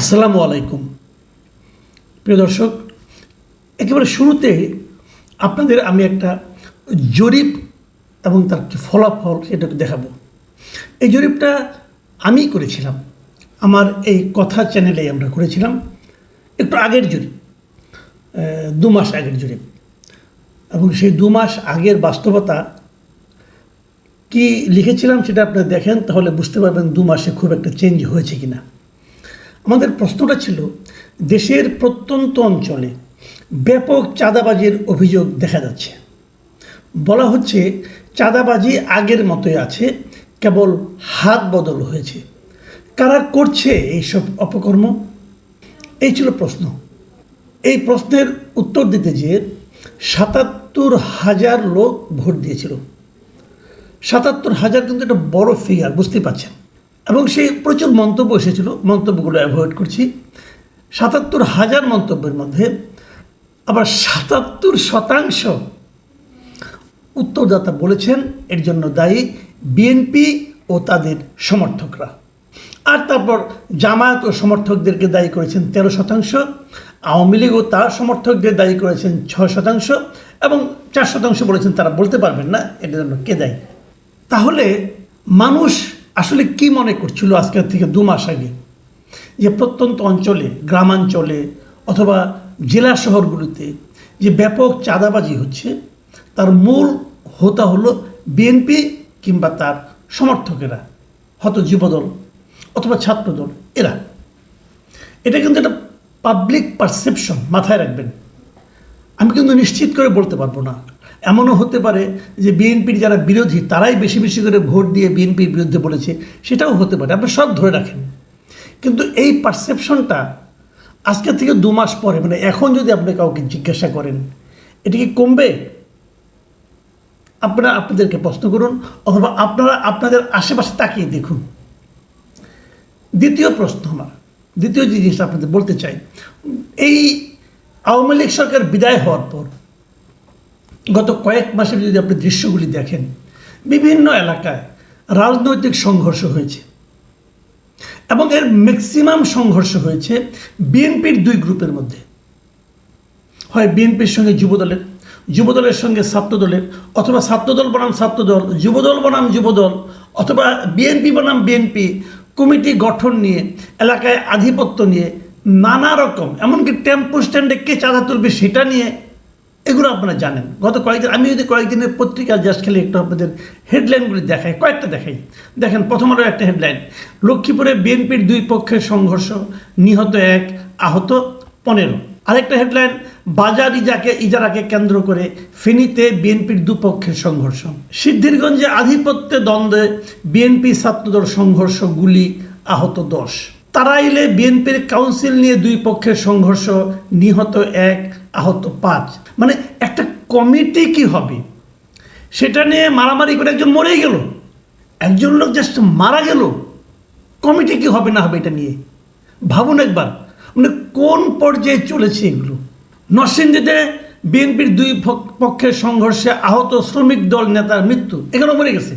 আসসালামু আলাইকুম। প্রিয় দর্শক, একেবারে শুরুতে আপনাদের আমি একটা জরিপ এবং তার কি ফলাফল সেটাকে দেখাবো। এই জরিপটা আমি করেছিলাম। আমার এই কথা চ্যানেলে আমরা করেছিলাম। একটু আগের জরিপ দু মাস আগের জরিপ। এবং সেই দু মাস আগের বাস্তবতা কি লিখেছিলাম সেটা আপনারা দেখেন, তাহলে বুঝতে পারবেন দু মাসে খুব একটা চেঞ্জ হয়েছে কিনা। আমাদের প্রশ্নটা ছিল, দেশের প্রত্যন্ত অঞ্চলে ব্যাপক চাঁদাবাজির অভিযোগ দেখা যাচ্ছে। বলা হচ্ছে, চাঁদাবাজি আগের মতোই আছে, কেবল হাত বদল হয়েছে। কারা করছে এইসব অপকর্ম? এই ছিল প্রশ্ন। এই প্রশ্নের উত্তর দিতে যেয়ে সাতাত্তর হাজার লোক ভোট দিয়েছিল। সাতাত্তর হাজার কিন্তু একটা বড় ফিগার বুঝতেই পারছেন। এবং সেই প্রচুর মন্তব্য এসেছিল, মন্তব্যগুলো অ্যাভয়েড করছি। সাতাত্তর হাজার মন্তব্যের মধ্যে আবার সাতাত্তর শতাংশ উত্তরদাতা বলেছেন এর জন্য দায়ী বিএনপি ও তাদের সমর্থকরা। আর তারপর জামায়াত ও সমর্থকদেরকে দায়ী করেছেন তেরো শতাংশ, আওয়ামী লীগ ও তার সমর্থকদের দায়ী করেছেন ছয় শতাংশ এবং চার শতাংশ বলেছেন তারা বলতে পারবেন না এটার জন্য কে দায়ী। তাহলে মানুষ আসলে কি মনে করছিল আজকের থেকে দু মাস আগে? যে প্রত্যন্ত অঞ্চলে, গ্রামাঞ্চলে অথবা জেলা শহরগুলোতে যে ব্যাপক চাঁদাবাজি হচ্ছে, তার মূল হোতা হলো বিএনপি কিংবা তার সমর্থকেরা হয়তো যুবদল অথবা ছাত্রদল, এরা। এটা কিন্তু একটা পাবলিক পারসেপশন মাথায় রাখবেন। আমি কিন্তু নিশ্চিত করে বলতে পারব না। এমনও হতে পারে যে বিএনপির যারা বিরোধী, তারাই বেশি বেশি করে ভোট দিয়ে বিএনপির বিরুদ্ধে বলেছে। সেটাও হতে পারে আপনি সব ধরে রাখেন। কিন্তু এই পারসেপশনটা আজকে থেকে দু মাস পরে মানে এখন যদি আপনি কাউকে জিজ্ঞাসা করেন, এটা কি কমবে? আপনারা আপনাদেরকে প্রশ্ন করুন, অথবা আপনারা আপনাদের আশেপাশে তাকিয়ে দেখুন। দ্বিতীয় প্রশ্ন আমার, দ্বিতীয় জিনিসটা আপনাদের বলতে চাই, এই আওয়ামী লীগ সরকার বিদায় হওয়ার পর গত কয়েক মাসে যদি আপনি দৃশ্যগুলি দেখেন, বিভিন্ন এলাকায় রাজনৈতিক সংঘর্ষ হয়েছে এবং এর ম্যাক্সিমাম সংঘর্ষ হয়েছে বিএনপির দুই গ্রুপের মধ্যে। হয় বিএনপির সঙ্গে যুবদলের যুবদলের সঙ্গে ছাত্রদলের, অথবা ছাত্রদল বনাম ছাত্রদল, যুবদল বনাম যুবদল, অথবা বিএনপি বনাম বিএনপি কমিটি গঠন নিয়ে, এলাকায় আধিপত্য নিয়ে নানা রকম, এমনকি টেম্পো স্ট্যান্ডে কে চাঁদা তুলবে সেটা নিয়ে এগুলো আপনারা জানেন। গত কয়েকদিন আমি যদি কয়েকদিনের পত্রিকা জাস্ট খেলে একটু আপনাদের হেডলাইনগুলি দেখাই, কয়েকটা দেখাই। দেখেন, প্রথম আরও একটা হেডলাইন লক্ষ্মীপুরে বিএনপির দুই পক্ষের সংঘর্ষ, নিহত এক, আহত পনেরো। আরেকটা হেডলাইন বাজার ইজাকে ইজারাকে কেন্দ্র করে ফেনীতে বিএনপির দুপক্ষের সংঘর্ষ। সিদ্ধিরগঞ্জে আধিপত্যে দ্বন্দ্বে বিএনপি ছাত্রদল সংঘর্ষ গুলি আহত দশ। তারাইলে বিএনপির কাউন্সিল নিয়ে দুই পক্ষের সংঘর্ষ, নিহত এক আহত, পাঁচ। মানে একটা কমিটি কি হবে? সেটা নিয়ে মারামারি করে একজন মরে গেল। একজন লোক জাস্ট মারা গেল। কমিটি কি হবে না হবে এটা নিয়ে? ভাবুন একবার। মানে কোন পর্যায়ে চলেছে এগুলো? নরসিংদীতে বিএনপির দুই পক- পক্ষের সংঘর্ষে আহত শ্রমিক দল নেতার মৃত্যু এখানে মরে গেছে।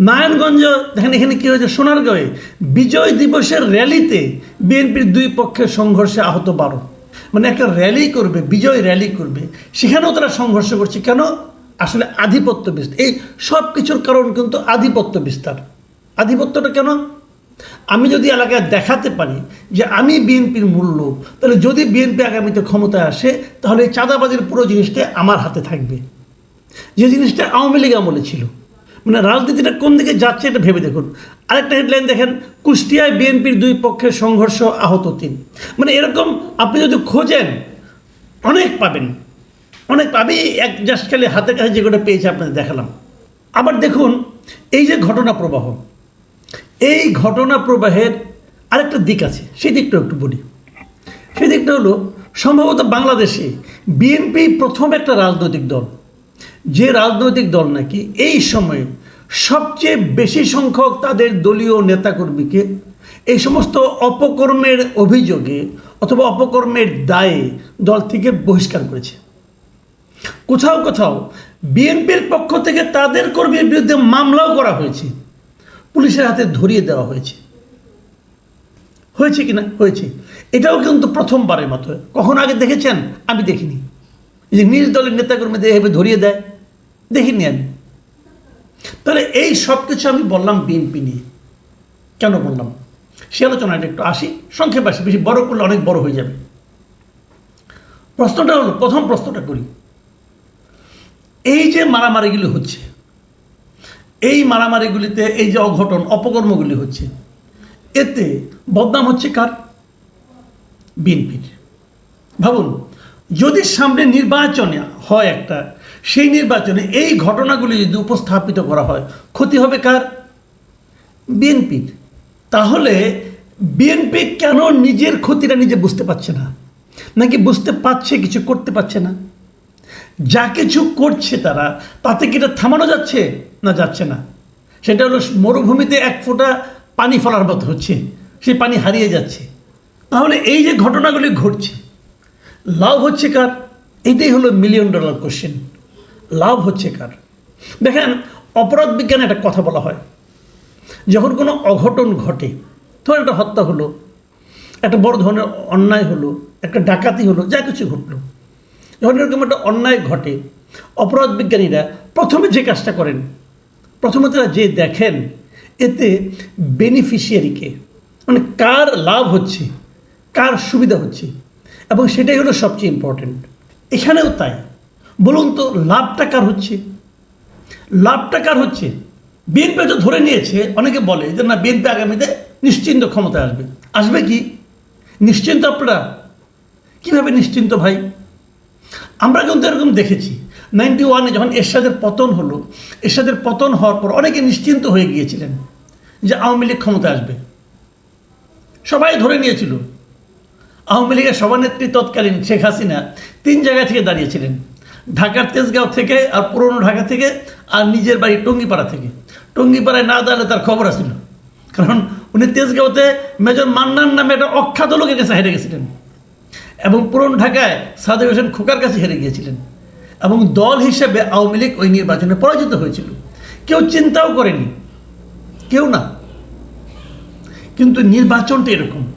নারায়ণগঞ্জ, দেখেন এখানে কী হয়েছে? সোনারগাঁয়ে বিজয় দিবসের র্যালিতে বিএনপির দুই পক্ষের সংঘর্ষে আহত বারো। মানে একটা র্যালি করবে, বিজয় র্যালি করবে, সেখানেও তারা সংঘর্ষ করছে। কেন? আসলে আধিপত্য বিস্তার। এই সব কিছুর কারণ কিন্তু আধিপত্য বিস্তার। আধিপত্যটা কেন? আমি যদি এলাকায় দেখাতে পারি যে আমি বিএনপির মূল লোক, তাহলে যদি বিএনপি আগামীতে ক্ষমতায় আসে, তাহলে এই চাঁদাবাজির পুরো জিনিসটা আমার হাতে থাকবে। যে জিনিসটা আওয়ামী লীগ আমলে ছিল। মানে রাজনীতিটা কোন দিকে যাচ্ছে এটা ভেবে দেখুন। আরেকটা হেডলাইন দেখেন, কুষ্টিয়ায় বিএনপির দুই পক্ষের সংঘর্ষ আহত তিন। মানে এরকম আপনি যদি খোঁজেন, অনেক পাবেন। অনেক আমি এক জাস্ট খেলে হাতের কাছে যেগুলো পেয়েছি আপনাদের দেখালাম। আবার দেখুন, এই যে ঘটনা প্রবাহ, এই ঘটনা প্রবাহের আরেকটা দিক আছে, সেই দিকটা একটু বলি। সেই দিকটা হলো, সম্ভবত বাংলাদেশে বিএনপি প্রথম একটা রাজনৈতিক দল। যে রাজনৈতিক দল নাকি এই সময়ে সবচেয়ে বেশি সংখ্যক তাদের দলীয় নেতাকর্মীকে এই সমস্ত অপকর্মের অভিযোগে অথবা অপকর্মের দায়ে দল থেকে বহিষ্কার করেছে। কোথাও কোথাও বিএনপির পক্ষ থেকে তাদের কর্মীর বিরুদ্ধে মামলাও করা হয়েছে। পুলিশের হাতে ধরিয়ে দেওয়া হয়েছে। হয়েছে কি না হয়েছে। এটাও কিন্তু প্রথমবারের মতো। কখন আগে দেখেছেন? আমি দেখিনি। যে নিজ দলের নেতাকর্মীদের এভাবে ধরিয়ে দেয়। দেখিনি আমি তাহলে এই সব কিছু আমি বললাম বিএনপি নিয়ে। কেন বললাম? সে আলোচনাটা একটু আসি, সংক্ষেপে আসি, বেশি বড় করলে অনেক বড় হয়ে যাবে। প্রশ্নটা হলো, প্রথম প্রশ্নটা করি। এই যে মারামারিগুলি হচ্ছে, এই মারামারিগুলিতে এই যে অঘটন, অপকর্মগুলি হচ্ছে, এতে বদনাম হচ্ছে কার? বিএনপির। ভাবুন, যদি সামনে নির্বাচনে হয় একটা সেই নির্বাচনে এই ঘটনাগুলি যদি উপস্থাপিত করা হয়, ক্ষতি হবে কার? বিএনপির তাহলে বিএনপি কেন নিজের ক্ষতিটা নিজে বুঝতে পারছে না? নাকি বুঝতে পারছে, কিছু করতে পারছে না? যা কিছু করছে তারা, তাতে কি এটা থামানো যাচ্ছে না যাচ্ছে না? সেটা হলো মরুভূমিতে এক ফোঁটা পানি ফলার মতো হচ্ছে, সেই পানি হারিয়ে যাচ্ছে। তাহলে এই যে ঘটনাগুলি ঘটছে, লাভ হচ্ছে কার? এটাই হলো মিলিয়ন ডলার কোশ্চেন লাভ হচ্ছে কার? দেখেন, অপরাধ বিজ্ঞানে একটা কথা বলা হয়। যখন কোনো অঘটন ঘটে ধর একটা হত্যা হলো, একটা বড় ধরনের অন্যায় হলো, একটা ডাকাতি হলো, যা কিছু ঘটলো। যখন এরকম একটা অন্যায় ঘটে, অপরাধ বিজ্ঞানীরা প্রথমে যে কাজটা করেন, প্রথমে তারা যে দেখেন, এতে বেনিফিশিয়ারিকে মানে কার লাভ হচ্ছে, কার সুবিধা হচ্ছে, এবং সেটাই হলো সবচেয়ে ইম্পর্টেন্ট এখানেও তাই। বলুন তো, লাভটা কার হচ্ছে? লাভটা কার হচ্ছে? বিএনপি তো ধরে নিয়েছে, অনেকে বলে যে না বিএনপি আগামীতে নিশ্চিন্ত ক্ষমতায় আসবে। আসবে কি? নিশ্চিন্ত আপনারা? কীভাবে নিশ্চিন্ত ভাই? আমরা কিন্তু এরকম দেখেছি। নাইনটি ওয়ানে যখন এরশাদের পতন হলো, এরশাদের পতন হওয়ার পর অনেকে নিশ্চিন্ত হয়ে গিয়েছিলেন যে আওয়ামী লীগ ক্ষমতায় আসবে। সবাই ধরে নিয়েছিল। আওয়ামী লীগের সভানেত্রী তৎকালীন শেখ হাসিনা তিন জায়গা থেকে দাঁড়িয়েছিলেন। ঢাকার তেজগাঁও থেকে আর পুরনো ঢাকা থেকে আর নিজের বাড়ি টঙ্গিপাড়া থেকে। টঙ্গিপাড়ায় না দাঁড়ালে তার খবর আসছিল কারণ উনি তেজগাঁওতে মেজর মান্নান নামে একটা অখ্যাত লোকের কাছে হেরে গেছিলেন। এবং পুরন ঢাকায় সাদেক হোসেন খোকার কাছে হেরে গিয়েছিলেন। এবং দল হিসেবে আওয়ামী লীগ ওই নির্বাচনে পরাজিত হয়েছিল। কেউ চিন্তাও করেনি। কেউ না। কিন্তু নির্বাচনটা এরকম।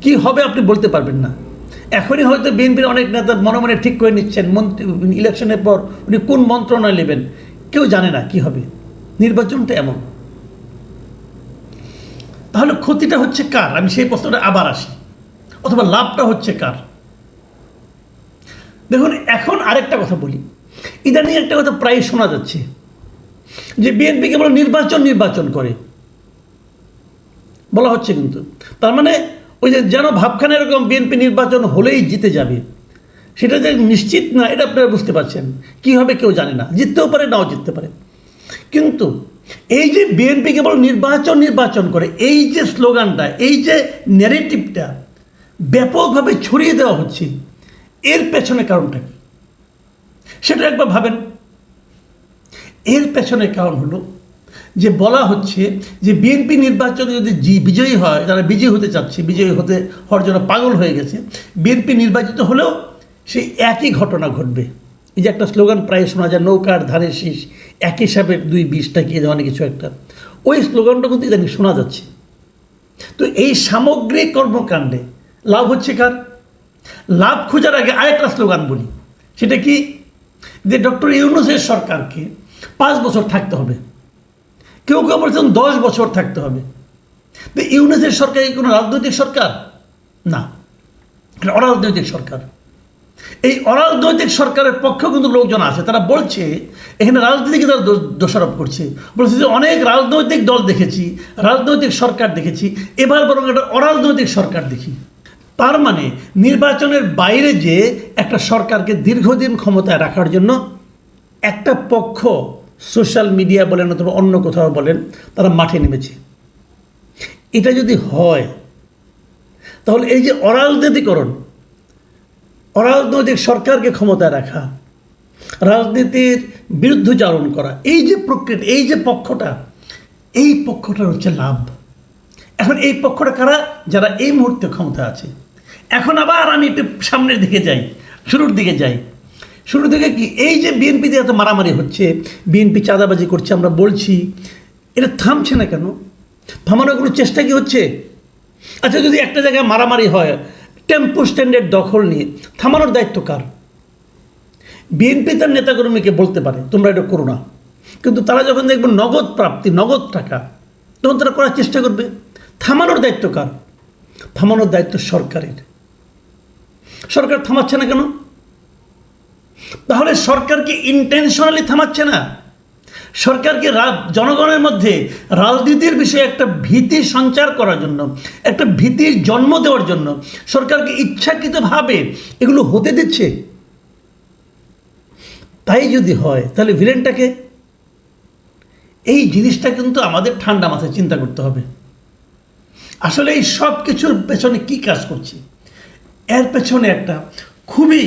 কি হবে আপনি বলতে পারবেন না। এখনই হয়তো বিএনপির অনেক নেতা মনে মনে ঠিক করে নিচ্ছেন, মন্ত্রী, ইলেকশনের পর উনি কোন মন্ত্রণালয় নেবেন, কেউ জানে না কি হবে। নির্বাচনটা এমন। তাহলে ক্ষতিটা হচ্ছে কার? আমি সেই প্রশ্নটা আবার আসি। অথবা লাভটা হচ্ছে কার? দেখুন, এখন আরেকটা কথা বলি। ইদানিং একটা কথা প্রায় শোনা যাচ্ছে, যে বিএনপি কেবল নির্বাচন নির্বাচন করে। বলা হচ্ছে কিন্তু। তার মানে ওই যে যেন ভাবখানা এরকম বিএনপি নির্বাচন হলেই জিতে যাবে, সেটা যে নিশ্চিত না, এটা আপনারা বুঝতে পারছেন। কী হবে কেউ জানে না, জিততেও পারে, নাও জিততে পারে। কিন্তু এই যে বিএনপি কেবল নির্বাচন নির্বাচন করে, এই যে স্লোগানটা, এই যে ন্যারেটিভটা ব্যাপকভাবে ছড়িয়ে দেওয়া হচ্ছে, এর পেছনে কারণটা কি? সেটা একবার ভাবেন। এর পেছনে কারণ হলো যে বলা হচ্ছে যে বিএনপি নির্বাচনে যদি জি বিজয়ী হয়, যারা বিজয়ী হতে চাচ্ছে, বিজয়ী হতে হওয়ার জন্য পাগল হয়ে গেছে, বিএনপি নির্বাচিত হলেও সেই একই ঘটনা ঘটবে। এই যে একটা স্লোগান প্রায় শোনা যায়, নৌকার ধারে শীষ এক হিসাবে দুই বিষটা কি ধরনের কিছু একটা। ওই স্লোগানটা কিন্তু ইদানিং শোনা যাচ্ছে। তো এই সামগ্রিক কর্মকাণ্ডে লাভ হচ্ছে কার? লাভ খোঁজার আগে আরেকটা স্লোগান বলি। সেটা কি? যে ডক্টর ইউনুসের সরকারকে পাঁচ বছর থাকতে হবে। কেউ কেউ বলছেন দশ বছর থাকতে হবে। তো ইউনুসের সরকার কোনো রাজনৈতিক সরকার? না। অরাজনৈতিক সরকার। এই অরাজনৈতিক সরকারের পক্ষেও কিন্তু লোকজন আছে তারা বলছে, এখানে রাজনীতিকে তারা দোষ- দোষারোপ করছে। বলছে যে অনেক রাজনৈতিক দল দেখেছি, রাজনৈতিক সরকার দেখেছি। এবার বরং একটা অরাজনৈতিক সরকার দেখি। তার মানে নির্বাচনের বাইরে যে একটা সরকারকে দীর্ঘদিন ক্ষমতায় রাখার জন্য একটা পক্ষ সোশ্যাল মিডিয়া বলেন অথবা অন্য কোথাও বলেন, তারা মাঠে নেমেছে। এটা যদি হয়, তাহলে এই যে অরাজনীতিকরণ অরাজনৈতিক সরকারকে ক্ষমতায় রাখা, রাজনীতির বিরুদ্ধচারণ করা, এই যে প্রক্রিয়া, এই যে পক্ষটা, এই পক্ষটার হচ্ছে লাভ। এখন এই পক্ষটা কারা? যারা এই মুহূর্তে ক্ষমতা আছে। এখন আবার আমি একটু সামনের দিকে যাই, শুরুর দিকে যাই। শুরু থেকে কি, এই যে বিএনপিতে এত মারামারি হচ্ছে, বিএনপি চাঁদাবাজি করছে, আমরা বলছি এটা থামছে না কেন? থামানোর কোনো চেষ্টা কি হচ্ছে? আচ্ছা যদি একটা জায়গায় মারামারি হয়, টেম্পো স্ট্যান্ডের দখল নিয়ে, থামানোর দায়িত্ব কার? বিএনপি তার নেতাকর্মীকে বলতে পারে, তোমরা এটা করো না। কিন্তু তারা যখন দেখবে নগদ প্রাপ্তি, নগদ টাকা, তখন তারা করার চেষ্টা করবে। থামানোর দায়িত্ব কার? থামানোর দায়িত্ব সরকারের। সরকার থামাচ্ছে না কেন? তাহলে সরকারকে ইন্টেনশনালি থামাচ্ছে না। সরকারকে জনগণের মধ্যে রাজনীতির বিষয়ে একটা ভীতি সঞ্চার করার জন্য, একটা ভীতির জন্ম দেওয়ার জন্য সরকারকে ইচ্ছাকৃতভাবে এগুলো হতে দিচ্ছে। তাই যদি হয়, তাহলে ভিলেনটাকে এই জিনিসটা কিন্তু আমাদের ঠান্ডা মাথায় চিন্তা করতে হবে। আসলে এই সব কিছুর পেছনে কি কাজ করছে? এর পেছনে একটা খুবই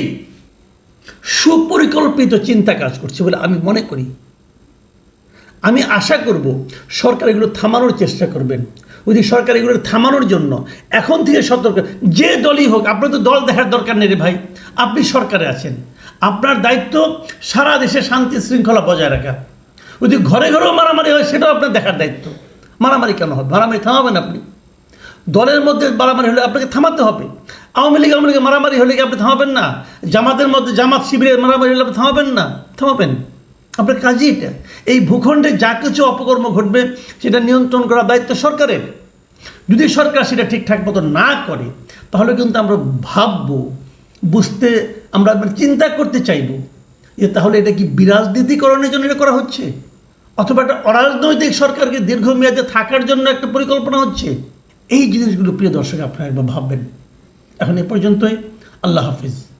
সুপরিকল্পিত চিন্তা কাজ করছে বলে আমি মনে করি। আমি আশা করব সরকার এগুলো থামানোর চেষ্টা করবেন। যদি সরকার এগুলো থামানোর জন্য এখন থেকে সতর্ক, যে দলই হোক, আপনার তো দল দেখার দরকার নেই রে ভাই। আপনি সরকারে আছেন। আপনার দায়িত্ব সারা দেশে শান্তি শৃঙ্খলা বজায় রাখা। যদি ঘরে ঘরেও মারামারি হয়, সেটাও আপনার দেখার দায়িত্ব। মারামারি কেন হবে? মারামারি থামাবেন আপনি। দলের মধ্যে মারামারি হলে আপনাকে থামাতে হবে। আওয়ামী লীগ আওয়ামী মারামারি হলে কি আপনি থামাবেন না? জামাতের মধ্যে জামাত শিবিরের মারামারি হলে আপনি থামাবেন না? থামাবেন। আপনার কাজই এটা। এই ভূখণ্ডে যা কিছু অপকর্ম ঘটবে, সেটা নিয়ন্ত্রণ করার দায়িত্ব সরকারের। যদি সরকার সেটা ঠিকঠাক মতো না করে, তাহলে কিন্তু আমরা ভাববো, বুঝতে আমরা চিন্তা করতে চাইব যে তাহলে এটা কি বিরাজনীতিকরণের জন্য এটা করা হচ্ছে? অথবা একটা অরাজনৈতিক সরকারকে দীর্ঘমেয়াদে থাকার জন্য একটা পরিকল্পনা হচ্ছে? এই জিনিসগুলো প্রিয় দর্শক আপনারা একবার ভাববেন। এখন এ পর্যন্তই আল্লাহ হাফিজ।